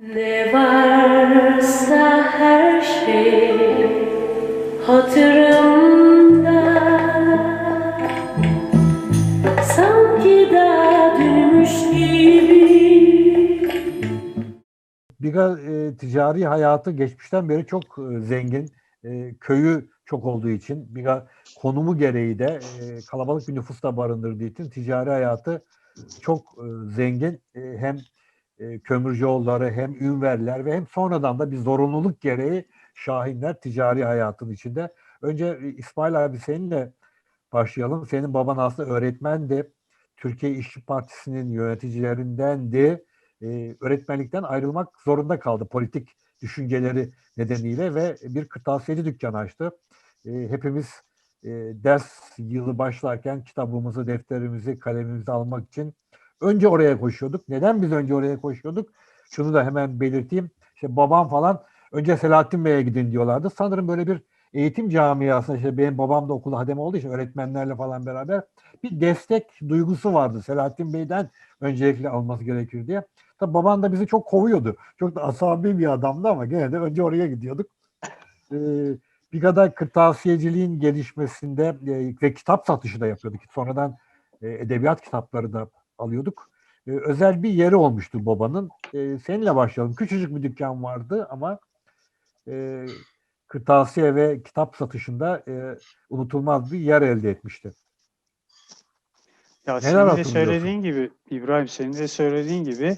Ne varsa her şey hatırımda Sanki daha dünmüş gibi Biga e, ticari hayatı geçmişten beri çok e, zengin. E, köyü çok olduğu için, Biga konumu gereği de e, kalabalık bir nüfus da barındırdığı için ticari hayatı çok e, zengin. E, hem e, kömürcüoğulları hem ünverler ve hem sonradan da bir zorunluluk gereği Şahinler ticari hayatın içinde. Önce e, İsmail abi seninle başlayalım. Senin baban aslında öğretmendi. Türkiye İşçi Partisi'nin yöneticilerindendi e, öğretmenlikten ayrılmak zorunda kaldı politik düşünceleri nedeniyle ve bir kırtasiyeci dükkanı açtı. E, hepimiz e, ders yılı başlarken kitabımızı, defterimizi, kalemimizi almak için önce oraya koşuyorduk. Neden biz önce oraya koşuyorduk? Şunu da hemen belirteyim. İşte babam falan önce Selahattin Bey'e gidin diyorlardı. Sanırım böyle bir eğitim camiasında işte benim babam da okulda hademe olduğu için öğretmenlerle falan beraber bir destek duygusu vardı. Selahattin Bey'den öncelikle alması gerekir diye. Tabii baban da bizi çok kovuyordu. Çok da asabi bir adamdı ama gene de önce oraya gidiyorduk. Ee, bir kadar kırtasiyeciliğin gelişmesinde e, ve kitap satışı da yapıyorduk. Sonradan e, edebiyat kitapları da alıyorduk. E, özel bir yeri olmuştu babanın. E, seninle başlayalım. Küçücük bir dükkan vardı ama e, kırtasiye ve kitap satışında e, unutulmaz bir yer elde etmişti. Ya Neler senin de söylediğin gibi İbrahim senin de söylediğin gibi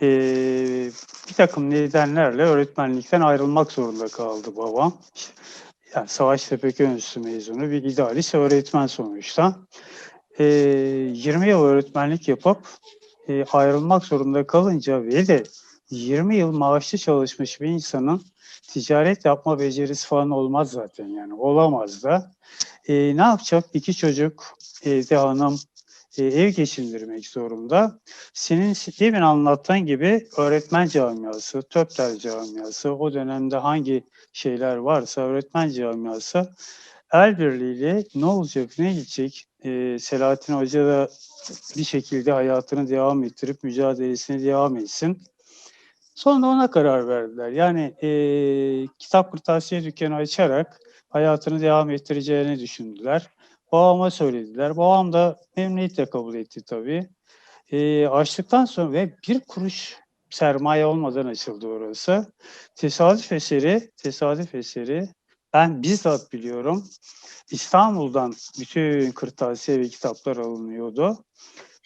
eee, bir takım nedenlerle öğretmenlikten ayrılmak zorunda kaldı babam. Yani Savaştepe Enstitüsü mezunu bir idealist öğretmen sonuçta. Eee 20 yıl öğretmenlik yapıp eee, ayrılmak zorunda kalınca ve de 20 yıl maaşlı çalışmış bir insanın ticaret yapma becerisi falan olmaz zaten yani olamaz da. Eee, ne yapacak? İki çocuk, evde hanım, e, ev geçindirmek zorunda. Senin demin anlattığın gibi öğretmen camiası, TÖPTEL camiası, o dönemde hangi şeyler varsa öğretmen camiası el birliğiyle ne olacak, ne gidecek? E, Selahattin Hoca da bir şekilde hayatını devam ettirip mücadelesine devam etsin. Sonra ona karar verdiler. Yani e, kitap kırtasiye dükkanı açarak hayatını devam ettireceğini düşündüler. Babama söylediler. Babam da memnuniyetle kabul etti tabii. E, açtıktan sonra ve bir kuruş sermaye olmadan açıldı orası. Tesadüf eseri, tesadüf eseri ben bizzat biliyorum. İstanbul'dan bütün kırtasiye ve kitaplar alınıyordu.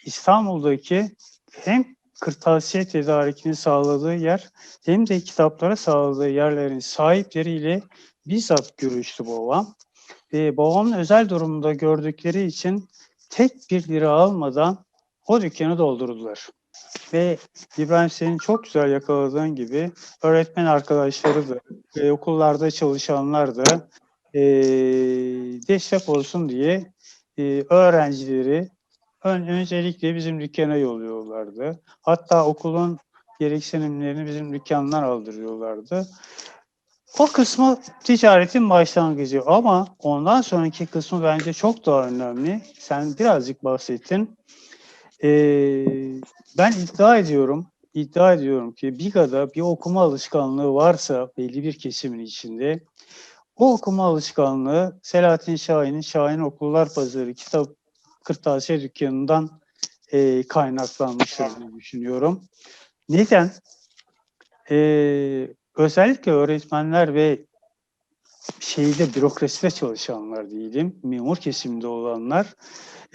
İstanbul'daki hem kırtasiye tedarikini sağladığı yer hem de kitaplara sağladığı yerlerin sahipleriyle bizzat görüştü babam. Ve babamın özel durumunda gördükleri için tek bir lira almadan o dükkanı doldurdular. Ve İbrahim senin çok güzel yakaladığın gibi öğretmen arkadaşları da, e, okullarda çalışanlar da e, destek olsun diye e, öğrencileri ön, öncelikle bizim dükkana yolluyorlardı. Hatta okulun gereksinimlerini bizim dükkandan aldırıyorlardı. O kısmı ticaretin başlangıcı ama ondan sonraki kısmı bence çok daha önemli. Sen birazcık bahsettin. Ee, ben iddia ediyorum, iddia ediyorum ki Biga'da bir okuma alışkanlığı varsa belli bir kesimin içinde o okuma alışkanlığı Selahattin Şahin'in Şahin Okullar Pazarı kitap kırtasiye dükkanından e, kaynaklanmıştır diye düşünüyorum. Neden? Ee, özellikle öğretmenler ve şeyde bürokraside çalışanlar diyelim, memur kesiminde olanlar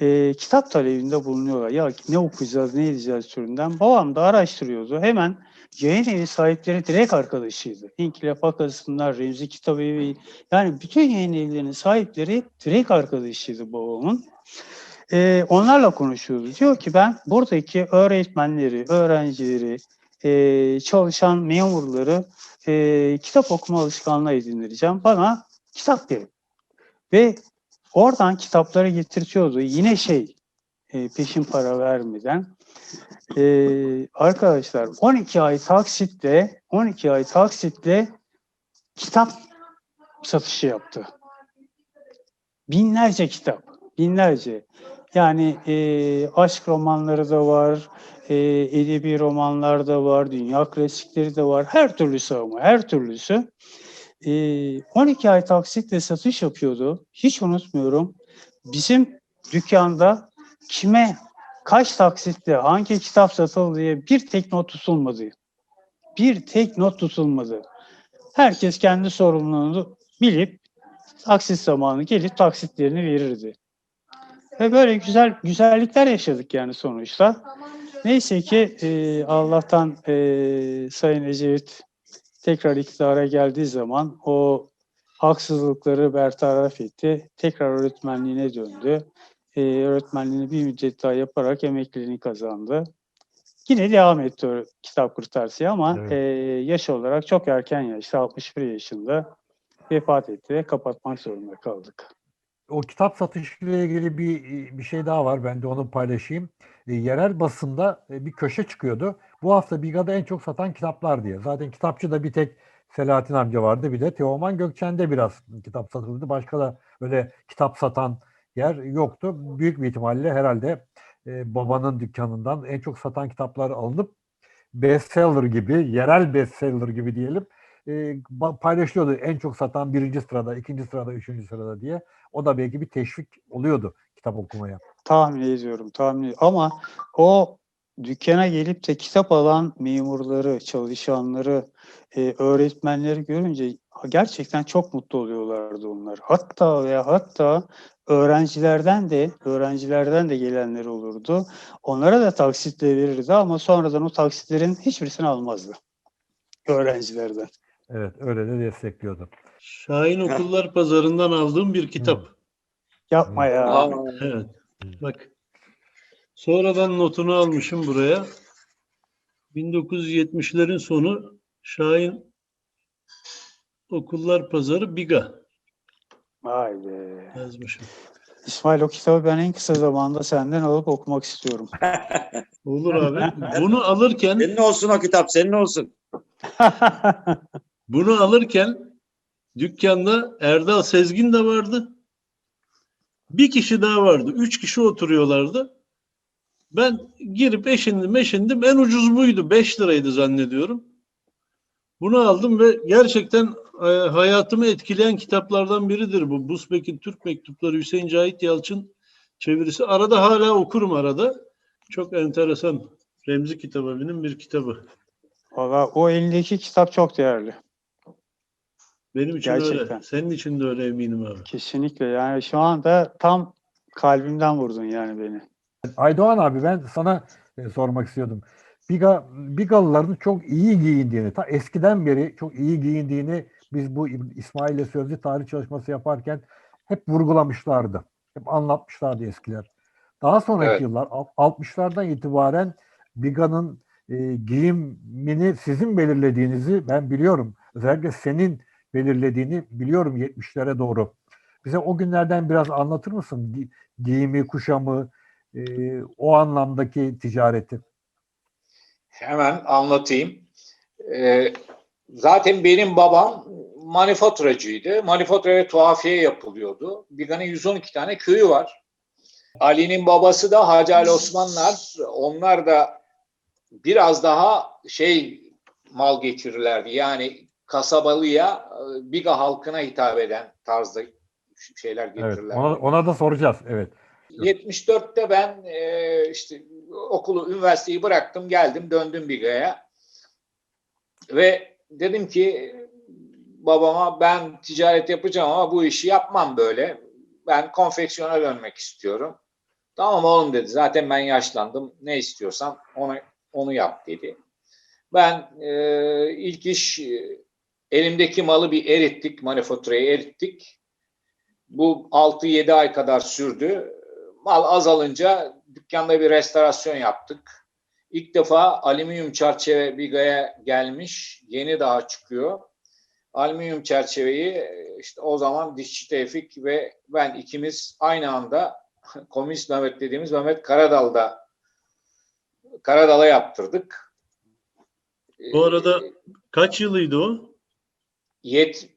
e, kitap talebinde bulunuyorlar. Ya ne okuyacağız, ne edeceğiz türünden. Babam da araştırıyordu. Hemen yayın evi sahipleri direkt arkadaşıydı. İnkılap Akası'nlar, Remzi Kitabevi, yani bütün yayın evlerinin sahipleri direkt arkadaşıydı babamın. E, onlarla konuşuyordu. Diyor ki ben buradaki öğretmenleri, öğrencileri, e, çalışan memurları e, kitap okuma alışkanlığı edindireceğim. Bana kitap verin. Ve oradan kitapları getirtiyordu. Yine şey e, peşin para vermeden. E, arkadaşlar 12 ay taksitle 12 ay taksitle kitap satışı yaptı. Binlerce kitap. Binlerce. Yani e, aşk romanları da var, e, edebi romanlar da var, dünya klasikleri de var. Her türlüsü ama her türlüsü. E, 12 ay taksitle satış yapıyordu. Hiç unutmuyorum. Bizim dükkanda kime kaç taksitle hangi kitap satıldı diye bir tek not tutulmadı. Bir tek not tutulmadı. Herkes kendi sorumluluğunu bilip taksit zamanı gelip taksitlerini verirdi. Ve böyle güzel güzellikler yaşadık yani sonuçta. Neyse ki e, Allah'tan e, Sayın Ecevit tekrar iktidara geldiği zaman o haksızlıkları bertaraf etti. Tekrar öğretmenliğine döndü. E, öğretmenliğini bir müddet daha yaparak emekliliğini kazandı. Yine devam etti kitap kırtasiye ama Evet. e, yaş olarak çok erken yaşta 61 yaşında vefat etti ve kapatmak zorunda kaldık. O kitap satışıyla ilgili bir bir şey daha var. Ben de onu paylaşayım. E, yerel basında e, bir köşe çıkıyordu. Bu hafta Biga'da en çok satan kitaplar diye. Zaten kitapçıda bir tek Selahattin amca vardı. Bir de Teoman Gökçen'de biraz kitap satıldı. Başka da öyle kitap satan yer yoktu. Büyük bir ihtimalle herhalde e, babanın dükkanından en çok satan kitaplar alınıp bestseller gibi, yerel bestseller gibi diyelim e, paylaşılıyordu. En çok satan birinci sırada, ikinci sırada, üçüncü sırada diye. O da belki bir teşvik oluyordu kitap okumaya. Tahmin ediyorum, tahmin ediyorum. Ama o dükkana gelip de kitap alan memurları, çalışanları, e, öğretmenleri görünce gerçekten çok mutlu oluyorlardı onlar. Hatta veya hatta öğrencilerden de öğrencilerden de gelenler olurdu. Onlara da taksitle verirdi ama sonradan o taksitlerin hiçbirisini almazdı öğrencilerden. Evet, öyle de destekliyordu. Şahin Okullar Pazarı'ndan aldığım bir kitap. Yapma ya. Aa, Evet. Bak. Sonradan notunu almışım buraya. 1970'lerin sonu Şahin Okullar Pazarı Biga Vay be. yazmışım. İsmail o kitabı ben en kısa zamanda senden alıp okumak istiyorum. Olur abi. Bunu alırken senin olsun o kitap, senin olsun. bunu alırken dükkanda Erdal Sezgin de vardı. Bir kişi daha vardı. Üç kişi oturuyorlardı. Ben girip eşindim eşindim. En ucuz buydu. 5 liraydı zannediyorum. Bunu aldım ve gerçekten e, hayatımı etkileyen kitaplardan biridir bu. Busbek'in Türk Mektupları Hüseyin Cahit Yalçın çevirisi. Arada hala okurum arada. Çok enteresan. Remzi Kitabevi'nin bir kitabı. Valla o elindeki kitap çok değerli. Benim için Gerçekten. öyle. Senin için de öyle eminim abi. Kesinlikle yani şu anda tam kalbimden vurdun yani beni. Aydoğan abi ben sana e, sormak istiyordum. Biga, Bigalıların çok iyi giyindiğini, ta eskiden beri çok iyi giyindiğini biz bu İsmail'le sözlü tarih çalışması yaparken hep vurgulamışlardı. Hep anlatmışlardı eskiler. Daha sonraki Evet. yıllar alt- 60'lardan itibaren Biga'nın e, giyimini sizin belirlediğinizi ben biliyorum. Özellikle senin belirlediğini biliyorum 70'lere doğru. Bize o günlerden biraz anlatır mısın? Gi- giyimi, kuşamı, e, o anlamdaki ticareti. Hemen anlatayım. Ee, zaten benim babam manifaturacıydı. Manifatura ve tuhafiye yapılıyordu. Biga'nın 112 tane köyü var. Ali'nin babası da Hacı Ali Osmanlar. Onlar da biraz daha şey mal getirirlerdi. Yani kasabalıya, e, Biga halkına hitap eden tarzda şeyler Evet, getirirlerdi. ona, ona da soracağız. Evet. 74'te ben e, işte okulu, üniversiteyi bıraktım, geldim, döndüm Biga'ya. Ve dedim ki babama ben ticaret yapacağım ama bu işi yapmam böyle. Ben konfeksiyona dönmek istiyorum. Tamam oğlum dedi. Zaten ben yaşlandım. Ne istiyorsan onu onu yap dedi. Ben e, ilk iş e, elimdeki malı bir erittik, manifaturayı erittik. Bu 6-7 ay kadar sürdü. Mal azalınca dükkanda bir restorasyon yaptık. İlk defa alüminyum çerçeve Biga'ya gelmiş. Yeni daha çıkıyor. Alüminyum çerçeveyi e, işte o zaman dişçi Tevfik ve ben ikimiz aynı anda Komünist Mehmet dediğimiz Mehmet Karadal'da Karadal'a yaptırdık. Bu arada Ee, Kaç yılıydı o? Yet,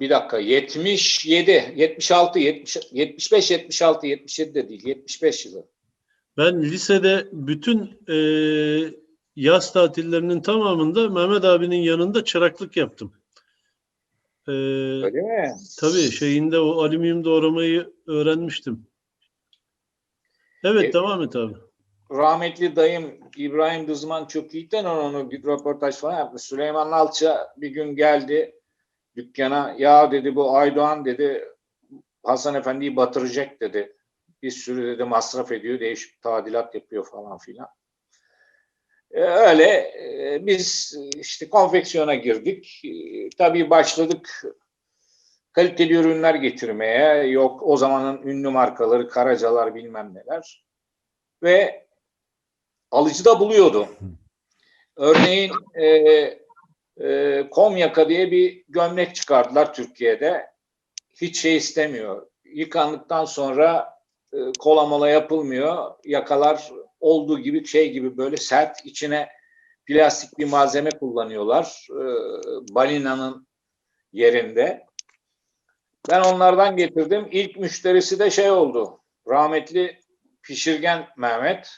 bir dakika 77, 76, 70, 75, 76, 77 de değil 75 yılı. Ben lisede bütün e, yaz tatillerinin tamamında Mehmet abinin yanında çıraklık yaptım. E, Öyle mi? tabii şeyinde o alüminyum doğramayı öğrenmiştim. Evet E, devam et abi. rahmetli dayım İbrahim Dızman çok iyiyken onu bir röportaj falan yapmış. Süleyman Alça bir gün geldi dükkana. Ya dedi bu Aydoğan dedi Hasan Efendi'yi batıracak dedi. Bir sürü dedi masraf ediyor, değişik tadilat yapıyor falan filan. E, Öyle e, biz işte konfeksiyona girdik. E, Tabii başladık kaliteli ürünler getirmeye. Yok o zamanın ünlü markaları, Karacalar bilmem neler. Ve alıcı da buluyordu. Örneğin e, e, Komyaka diye bir gömlek çıkardılar Türkiye'de. Hiç şey istemiyor. Yıkandıktan sonra e, kola yapılmıyor. Yakalar olduğu gibi şey gibi böyle sert içine plastik bir malzeme kullanıyorlar. E, balinanın yerinde. Ben onlardan getirdim. İlk müşterisi de şey oldu. Rahmetli Pişirgen Mehmet.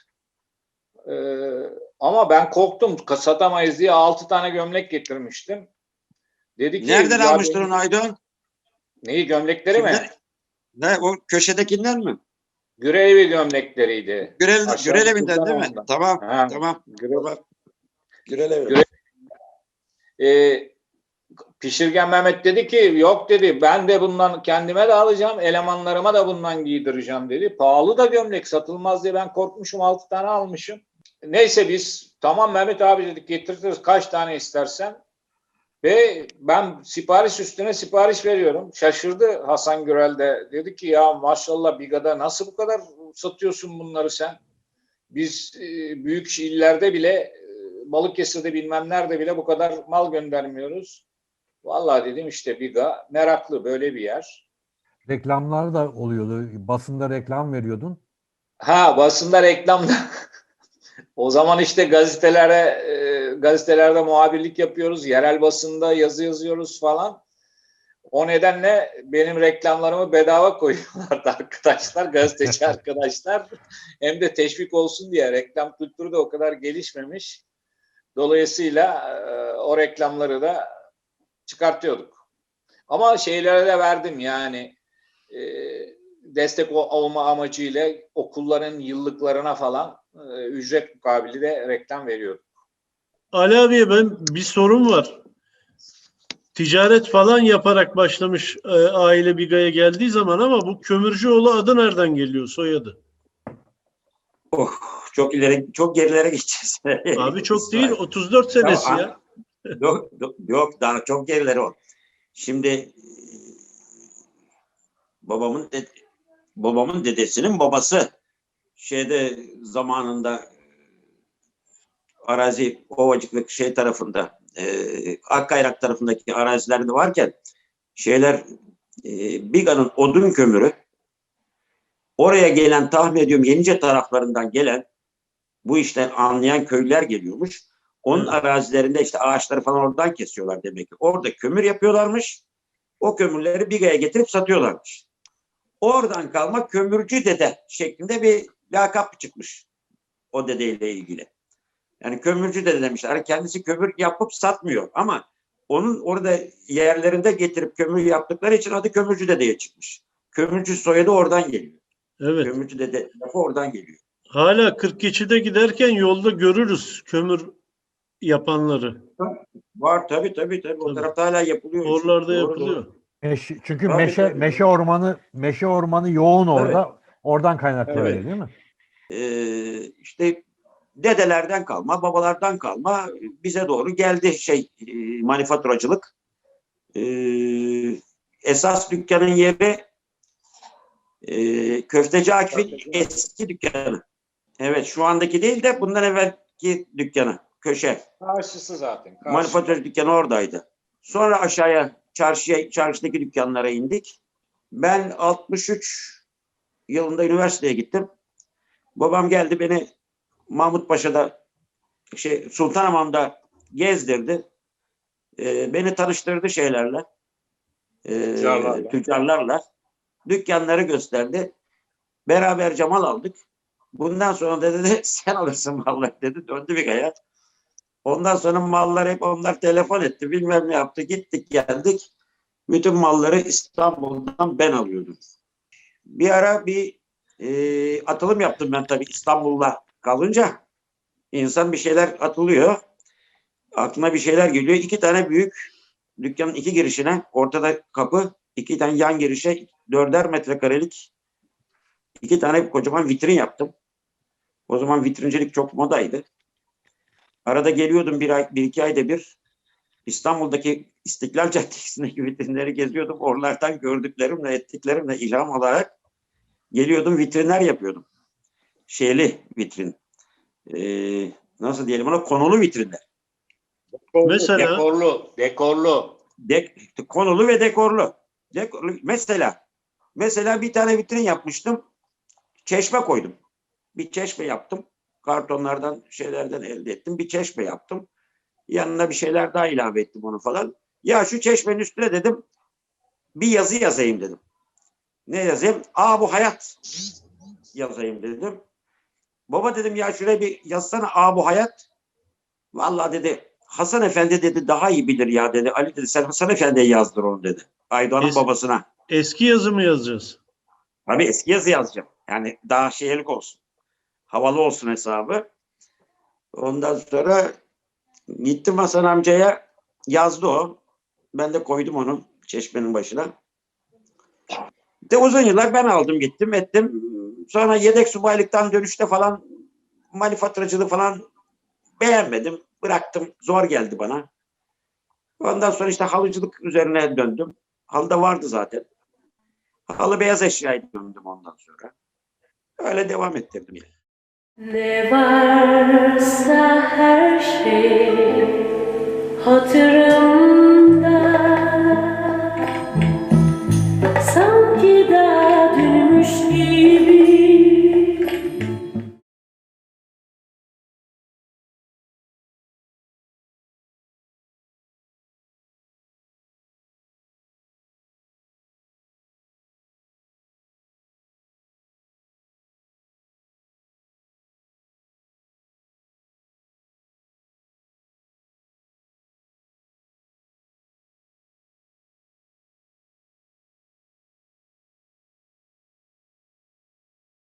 Ee, ama ben korktum. Satamayız diye 6 tane gömlek getirmiştim. Dedi ki Nereden "Ya almıştın onu Aydoğan? Neyi gömlekleri mi? Kimden? Ne o köşedekinden mi? Gürevi gömlekleriydi. Gürel, Aşağı Gürel evinden Sultan değil mi? Hamam'dan. Tamam, Ha, tamam. Gürev- Tamam. Gürel evi. Gürel- Ee, Pişirgen Mehmet dedi ki yok dedi ben de bundan kendime de alacağım elemanlarıma da bundan giydireceğim dedi. Pahalı da gömlek satılmaz diye ben korkmuşum 6 tane almışım. Neyse biz tamam Mehmet abi dedik getiririz kaç tane istersen. Ve ben sipariş üstüne sipariş veriyorum. Şaşırdı Hasan Gürel de. Dedi ki ya maşallah Biga'da nasıl bu kadar satıyorsun bunları sen? Biz e, büyük illerde bile e, Balıkesir'de bilmem nerede bile bu kadar mal göndermiyoruz. Vallahi dedim işte Biga meraklı böyle bir yer. Reklamlar da oluyordu. Basında reklam veriyordun. Ha basında reklamda o zaman işte gazetelere e, gazetelerde muhabirlik yapıyoruz. Yerel basında yazı yazıyoruz falan. O nedenle benim reklamlarımı bedava koyuyorlardı arkadaşlar, gazeteci arkadaşlar. Hem de teşvik olsun diye reklam kültürü de o kadar gelişmemiş. Dolayısıyla e, o reklamları da çıkartıyorduk. Ama şeylere de verdim yani e, destek ol- olma amacıyla okulların yıllıklarına falan e, ücret mukabili de reklam veriyorduk. Ali abiye ben bir sorum var. Ticaret falan yaparak başlamış e, aile Biga'ya geldiği zaman ama bu Kömürcüoğlu adı nereden geliyor soyadı? Oh, çok ileri, çok gerilere gideceğiz. Abi çok değil 34 senesi Tamam, ya. Yok, yok, yok daha çok gerileri o. Şimdi e, babamın de- babamın dedesinin babası şeyde zamanında arazi Ovacıklık şey tarafında e, Akkayrak tarafındaki arazilerde varken şeyler e, Biga'nın odun kömürü oraya gelen tahmin ediyorum Yenice taraflarından gelen bu işten anlayan köylüler geliyormuş. Onun arazilerinde işte ağaçları falan oradan kesiyorlar demek ki. Orada kömür yapıyorlarmış. O kömürleri Biga'ya getirip satıyorlarmış. Oradan kalma kömürcü dede şeklinde bir lakap çıkmış. O dedeyle ilgili. Yani kömürcü dede demişler. Hani kendisi kömür yapıp satmıyor ama onun orada yerlerinde getirip kömür yaptıkları için adı kömürcü dedeye çıkmış. Kömürcü soyadı oradan geliyor. Evet. Kömürcü dede lafı oradan geliyor. Hala 42'de giderken yolda görürüz kömür yapanları. Var tabii tabii tabii. O Tabii. tarafta hala yapılıyor. Oralarda Doğru, yapılıyor. doğru. Meşe- çünkü Tabii, meşe tabii. meşe ormanı meşe ormanı yoğun orada. Oradan kaynaklanıyor Evet. değil mi? Ee, işte dedelerden kalma, babalardan kalma bize doğru geldi şey e, manifaturacılık. Ee, esas dükkanın yeri e, Köfteci Akif'in eski dükkanı. Evet şu andaki değil de bundan evvelki dükkanı. Köşe. Karşısı zaten. Karşı. Manifaturacı dükkanı oradaydı. Sonra aşağıya çarşıya, çarşıdaki dükkanlara indik. Ben 63 yılında üniversiteye gittim. Babam geldi beni Mahmut Paşa'da şey Sultanhamam'da gezdirdi. Ee, beni tanıştırdı şeylerle. Ee, Tüccarlarla. tüccarlarla. Dükkanları gösterdi. Beraber Cemal aldık. Bundan sonra da dedi sen alırsın malları dedi. Döndü bir aya. Ondan sonra mallar hep onlar telefon etti. Bilmem ne yaptı. Gittik geldik. Bütün malları İstanbul'dan ben alıyordum. Bir ara bir e, atılım yaptım ben tabii İstanbul'da kalınca. insan bir şeyler atılıyor. Aklına bir şeyler geliyor. İki tane büyük dükkanın iki girişine ortada kapı, iki tane yan girişe dörder metrekarelik iki tane kocaman vitrin yaptım. O zaman vitrincilik çok modaydı. Arada geliyordum bir, ay, bir iki ayda bir. İstanbul'daki İstiklal Caddesi'ndeki vitrinleri geziyordum. Oralardan gördüklerimle, ettiklerimle ilham alarak geliyordum vitrinler yapıyordum. Şeyli vitrin. Ee, nasıl diyelim ona konulu vitrinler. Mesela Dekorlu, dekorlu. Dek, konulu ve dekorlu. Dekorlu. Mesela mesela bir tane vitrin yapmıştım. Çeşme koydum. Bir çeşme yaptım. Kartonlardan şeylerden elde ettim. Bir çeşme yaptım. Yanına bir şeyler daha ilave ettim onu falan. Ya şu çeşmenin üstüne dedim bir yazı yazayım dedim. Ne yazayım? Aa bu hayat yazayım dedim. Baba dedim ya şuraya bir yazsana aa bu hayat. Vallahi dedi Hasan Efendi dedi daha iyi bilir ya dedi. Ali dedi sen Hasan Efendi'ye yazdır onu dedi. Aydoğan'ın Es- babasına. eski yazı mı yazacağız? Tabii eski yazı yazacağım. Yani daha şeylik olsun. Havalı olsun hesabı. Ondan sonra gittim Hasan amcaya yazdı o. Ben de koydum onu çeşmenin başına. De uzun yıllar ben aldım gittim ettim. Sonra yedek subaylıktan dönüşte falan manifaturacılığı falan beğenmedim. Bıraktım. Zor geldi bana. Ondan sonra işte halıcılık üzerine döndüm. Halı da vardı zaten. Halı beyaz eşyaya döndüm ondan sonra. Öyle devam ettirdim yani. Ne varsa her şey hatıra